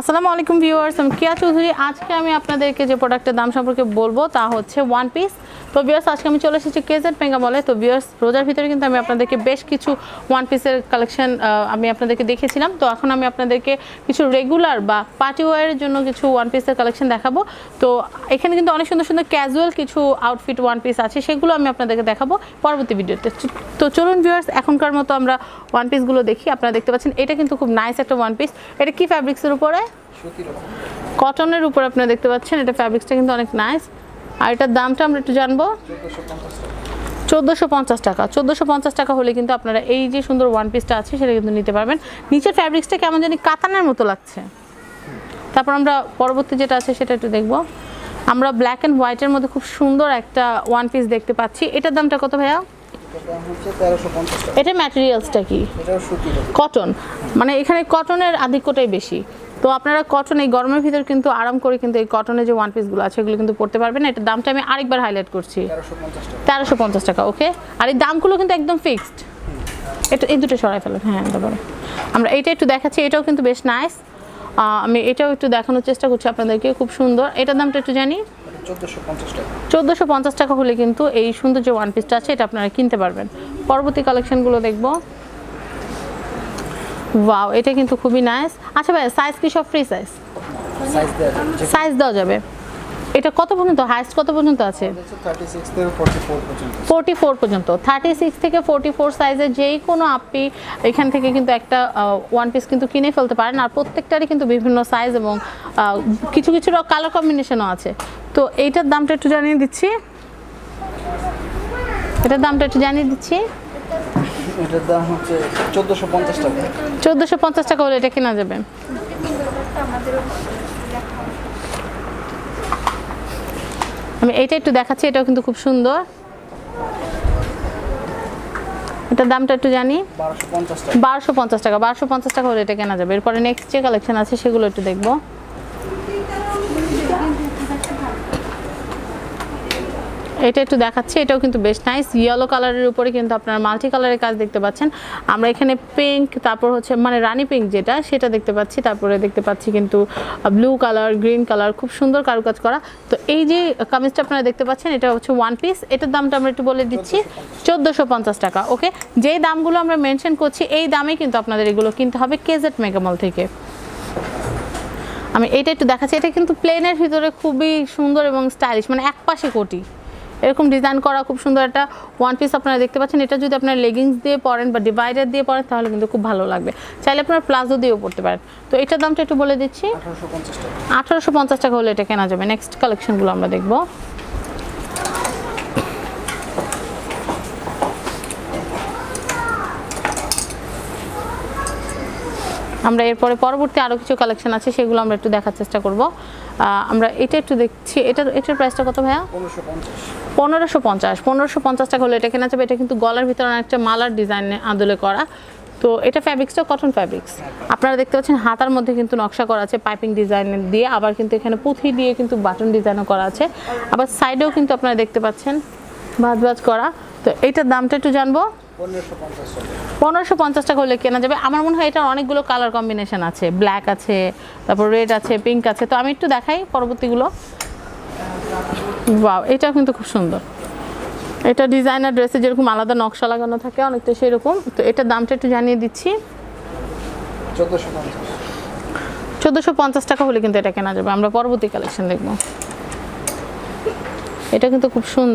আসসালামু আলাইকুম ভিউয়ার্স, আমি কিয়া চৌধুরী। আজকে আমি আপনাদেরকে যে প্রোডাক্টের দাম সম্পর্কে বলব তা হচ্ছে ওয়ান পিস তো ভিউয়ার্স, আজকে আমি চলে এসেছি কেজেড বলে তো ভিউয়ার্স, রোজার ভিতরে কিন্তু আমি আপনাদেরকে বেশ কিছু ওয়ান পিসের কালেকশন আমি আপনাদেরকে দেখেছিলাম। তো এখন আমি আপনাদেরকে কিছু রেগুলার বা পার্টি ওয়ারের জন্য কিছু ওয়ান পিসের কালেকশন দেখাবো। তো এখানে কিন্তু অনেক সুন্দর সুন্দর ক্যাজুয়াল কিছু আউটফিট ওয়ান পিস আছে, সেগুলো আমি আপনাদেরকে দেখাবো পরবর্তী ভিডিওতে। তো চলুন ভিউয়ার্স, এখনকার মতো আমরা ওয়ান পিসগুলো দেখি। আপনারা দেখতে পাচ্ছেন, এটা কিন্তু খুব নাইস একটা ওয়ান পিস এটা কি ফ্যাব্রিক্সের উপরে? কটনের উপর আপনারা দেখতে পাচ্ছেন এটা ফ্যাব্রিক্সটা কিন্তু অনেক নাইস আর এটার দামটা আমরা একটু জানব। চোদ্দোশো পঞ্চাশ টাকা। চোদ্দোশো পঞ্চাশ টাকা। হলে কিন্তু আপনারা এই যে সুন্দর ওয়ান পিসটা আছে সেটা কিন্তু নিতে পারবেন। নিচের ফ্যাব্রিক্সটা কেমন জানি কাতানের মতো লাগছে। তারপর আমরা পরবর্তী যেটা আছে সেটা একটু দেখব। আমরা ব্ল্যাক অ্যান্ড হোয়াইটের মধ্যে খুব সুন্দর একটা ওয়ান পিস দেখতে পাচ্ছি। এটার দামটা কত ভাইয়া? এটা ম্যাটেরিয়ালসটা কি? কটন মানে এখানে কটনের আধিক্যটাই বেশি। তো আপনারা কটন এই গরমের ভিতর কিন্তু আরাম করে কিন্তু এই কটনের যে ওয়ান পিসগুলো আছে এগুলো কিন্তু পড়তে পারবেন। এটার দামটা আমি আরেকবার হাইলাইট করছি। তেরোশো পঞ্চাশ টাকা ওকে আর এই দামগুলো কিন্তু একদম ফিক্সড এটা এই দুটো সরাই ফেলেন হ্যাঁ তারপরে আমরা এইটা একটু দেখাচ্ছি এটাও কিন্তু বেশ নাইস আমি এটাও একটু দেখানোর চেষ্টা করছি আপনাদেরকে খুব সুন্দর। এটার দামটা একটু জানি? চোদ্দোশো পঞ্চাশ টাকা। হলে কিন্তু এই সুন্দর যে ওয়ান পিসটা আছে এটা আপনারা কিনতে পারবেন। পরবর্তী কালেকশনগুলো দেখব। ওয়াও এটা কিন্তু খুবই নাইস আচ্ছা ভাই সাইজ কি সব ফ্রি সাইজ সাইজ দেওয়া যাবে এটা কত পর্যন্ত? হাইস্ট কত পর্যন্ত আছে? ফোর্টি ফোর পর্যন্ত। থার্টি সিক্স থেকে ফোর্টি ফোর সাইজের যেই কোনো আপনি এখান থেকে কিন্তু একটা ওয়ান পিস কিন্তু কিনে ফেলতে পারেন। আর প্রত্যেকটারই কিন্তু বিভিন্ন সাইজ এবং কিছু কিছু কালার কম্বিনেশনও আছে। তো এইটার দামটা একটু জানিয়ে দিচ্ছি। এটার দামটা একটু জানিয়ে দিচ্ছি। এটার দাম হচ্ছে চোদ্দোশো পঞ্চাশ টাকা। চোদ্দোশো পঞ্চাশ টাকা হলে এটা কেনা যাবে? আমি এইটা একটু দেখাচ্ছি এটাও কিন্তু খুব সুন্দর। এটার দামটা একটু জানি। বারোশো পঞ্চাশ টাকা। বারোশো পঞ্চাশ টাকা বারোশো পঞ্চাশ টাকা হলে এটা কেনা যাবে। এরপরে নেক্সট যে কালেকশন আছে সেগুলো একটু দেখব। এটা একটু দেখাচ্ছি, এটাও কিন্তু বেশ নাইস ইয়েলো কালারের উপরে কিন্তু আপনারা মাল্টি কালারের কাজ দেখতে পাচ্ছেন। আমরা এখানে পিঙ্ক তারপর হচ্ছে মানে রানী পিঙ্ক যেটা, সেটা দেখতে পাচ্ছি। তারপরে দেখতে পাচ্ছি কিন্তু ব্লু কালার গ্রিন কালার খুব সুন্দর কারুকাজ করা। তো এই যে কামিজটা আপনারা দেখতে পাচ্ছেন, এটা হচ্ছে ওয়ান পিস এটার দামটা আমরা একটু বলে দিচ্ছি, চোদ্দোশো টাকা ওকে যেই দামগুলো আমরা মেনশন করছি, এই দামেই কিন্তু আপনাদের এগুলো কিনতে হবে কেজেট মেগামল থেকে। আমি এটা একটু দেখাচ্ছি, এটা কিন্তু প্লেনের ভিতরে খুবই সুন্দর এবং স্টাইলিশ মানে এক পাশে কোটি। এরকম ডিজাইন করা খুব সুন্দর একটা ওয়ান পিস আপনারা দেখতে পাচ্ছেন। এটা যদি আপনারা লেগিংস দিয়ে পরেন বা ডিভাইডার দিয়ে পরেন তাহলে কিন্তু খুব ভালো লাগবে। চাইলে আপনারা প্লাজো দিয়েও পড়তে পারেন। তো এটার দামটা একটু বলে দিচ্ছি। আঠারোশো পঞ্চাশ টাকা। হলে এটা কেনা যাবে। নেক্সট কালেকশনগুলো আমরা দেখব। আমরা এরপরে পরবর্তী আরও কিছু কালেকশন আছে, সেগুলো আমরা একটু দেখার চেষ্টা করব। আমরা এটা একটু দেখছি এটা এটার প্রাইসটা কত ভাইয়া? পনেরোশো পঞ্চাশ। পনেরোশো পঞ্চাশ টাকা হলে এটা কেনা যাবে, এটা কিন্তু গলার ভিতরে একটা মালার ডিজাইনে আদলে করা। তো এটা ফ্যাব্রিক্সটা কটন ফ্যাব্রিক্স আপনারা দেখতে পাচ্ছেন হাতার মধ্যে কিন্তু নকশা করা আছে পাইপিং ডিজাইন দিয়ে, আবার কিন্তু এখানে পুঁথি দিয়ে কিন্তু বাটন ডিজাইনও করা আছে। আবার সাইডেও কিন্তু আপনারা দেখতে পাচ্ছেন ভাজ ভাজ করা। তো এইটার দামটা একটু জানব। পনেরোশো পঞ্চাশ টাকা হলে কেনা যাবে। আমার মনে হয় এটার অনেকগুলো কালার কম্বিনেশন আছে। ব্ল্যাক আছে তারপর রেড আছে পিঙ্ক আছে। তো আমি একটু দেখাই পরবর্তীগুলো। বাও এটাও কিন্তু খুব সুন্দর। এটা ডিজাইনার ড্রেসে যেরকম আলাদা নকশা লাগানো থাকে অনেকটা সেরকম। তো এটার দামটা একটু জানিয়ে দিচ্ছি। চোদ্দোশো পঞ্চাশ। টাকা হলে কিন্তু এটা কেনা যাবে। আমরা পরবর্তী কালেকশন দেখব। এটা কিন্তু খুব সুন্দর।